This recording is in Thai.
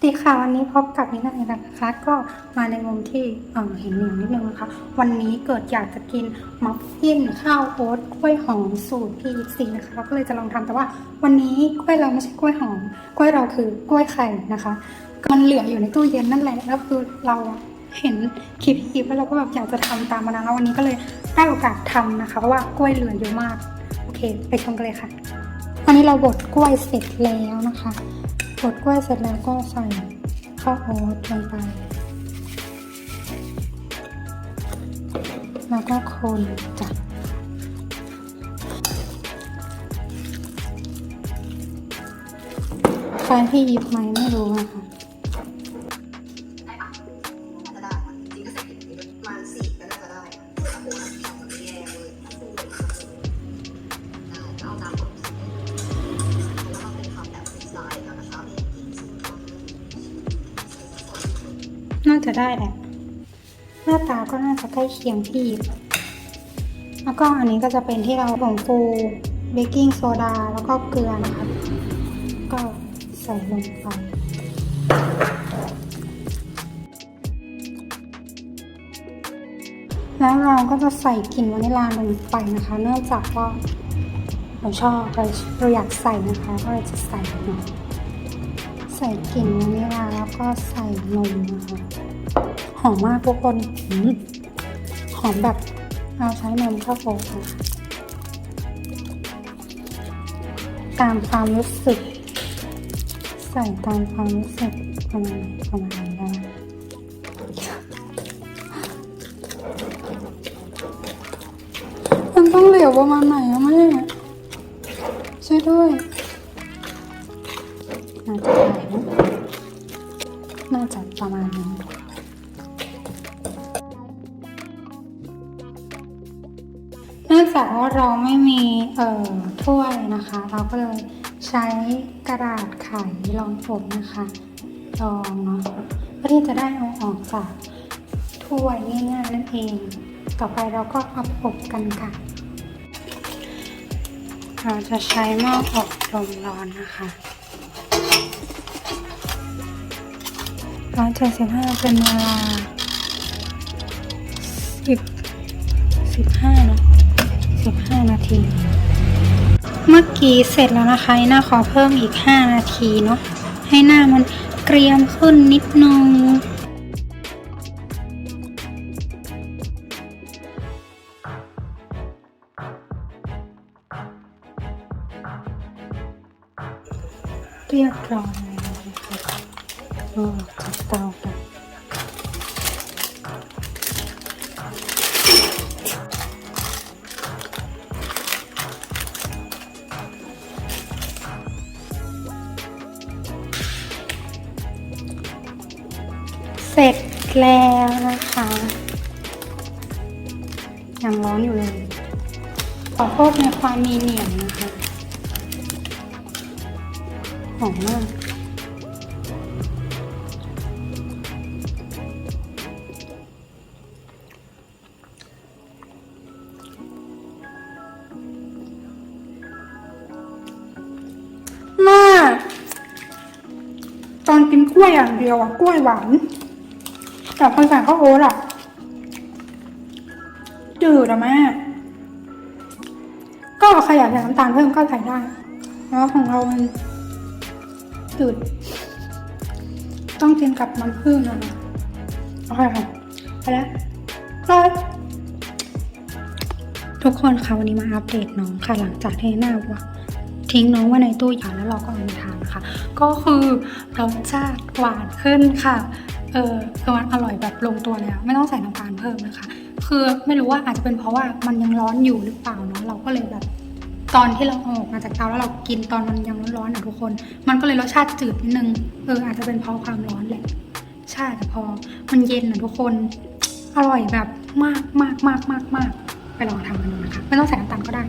สวัสดีค่ะวันนี้พบกับนินาเองนะคะ ก็มาในมุมที่เห็นเหนียวนิดนึงนะคะ วันนี้เกิดอยากจะกินมัฟฟินข้าวโอ๊ตกล้วยหอมสูตร PXC นะคะเราก็เลยจะลองทำแต่ว่า วันนี้กล้วยเราไม่ใช่กล้วยหอมกล้วยเราคือกล้วยไข่นะคะมันเหลืออยู่ในตู้เย็นนั่นแหละแล้วคือเราเห็นคลิปคลิปแล้วเราก็แบบอยากจะทำตามมานานแล้ววันนี้ก็เลยได้โอกาสทำนะคะเพราะว่ากล้วยเหลือเยอะมากโอเค ไปชมกันเลยค่ะวันนี้เราบดกล้วยเสร็จแล้วนะคะ บดกล้วยเสร็จแล้วก็ใส่ข้าวโอ๊ตลงไป แล้วก็คนจ้ะแฟนที่ยิบไหมไม่รู้อะค่ะ น่าจะได้แหละ หน้าตาก็น่าจะใกล้เคียงที่ แล้วก็อันนี้ก็จะเป็นที่เราผงฟูเบกกิ้งโซดาแล้วก็เกลือนะคะ ก็ใส่ลงไปแล้วเราก็จะใส่กลิ่นวานิลลาลงไปนะคะ เนื่องจากว่าเราชอบเราเราอยากใส่นะคะ ก็เลยจะใส่หน่อย ใส่กลิ่นวานิลาแล้วก็ใส่นมนะคะหอมมากทุกคนหอมแบบเราใช้นมข้าวโพดนะคะตามความรู้สึก ใส่ตามความรู้สึกประมาณประมาณนี้นมันต้องเหลวประมาณไหนอะแม่ช่วยด้วยน่าจะได้นะน่าจะ ประมาณนี้เนื่องจากว่าเราไม่มีเอ่อถ้วยนะคะ เราก็เลยใช้กระดาษไขรองผมนะคะรองเนาะเพื่อที่จะได้เอาออกจากถ้วยง่ายๆนั่นเอง ต่อไปเราก็เอาอบกันค่ะเราจะใช้หม้ออบลมร้อนนะคะ ร้อยเจ็ดสิบห้าเป็นเวลาสิบสิบห้าเนะสิบห้านาที เมื่อกี้เสร็จแล้วนะคะนี่น่าขอเพิ่มอีก5นาทีเนาะให้หน้ามันเกรียมขึ้นนิดนึงเรียบร้อยแล้วนะคะ เตากันเสร็จแล้วนะคะยังร้อนอยู่เลย ขอโทษในความมีเหนียงนะคะหอมมาก กินกล้วยอย่างเดียวอะกล้วยหวานแต่พอใส่ข้าวโอ๊ตอะจืดอะแม่ก็ใครอยากใส่น้ำตาลเพิ่มก็ใส่ได้แล้วของเรามันจืดต้องกินกับน้ำผึ้งนะโอเคค่ะไปแล้วบายทุกคนคะวันนี้มาอัปเดตน้องค่ะหลังจากที่หน้าว่าทิ้งน้องไว้ในตู้เย็นแล้วเราก็เอามาทา นะคะ ก็คือรสชาติหวานขึ้นค่ะ เออคือมันอร่อยแบบลงตัวแล้ว ไม่ต้องใส่น้ำตาลเพิ่มนะคะ คือไม่รู้ว่าอาจจะเป็นเพราะว่ามันยังร้อนอยู่หรือเปล่าเนาะเราก็เลยแบบตอนที่เราอาออกมาจากเตาแล้วเรากินตอนมันยังร้อนๆอะทุกคน มันก็เลยรสชาติจืดนิดนึง เอออาจจะเป็นเพราะความร้อนแหละ ใช่แต่พอมันเย็นอะทุกคน อร่อยแบบมากมากมากมากมากไปลองทำกันดูนะคะ ไม่ต้องใส่น้ำตาลก็ได้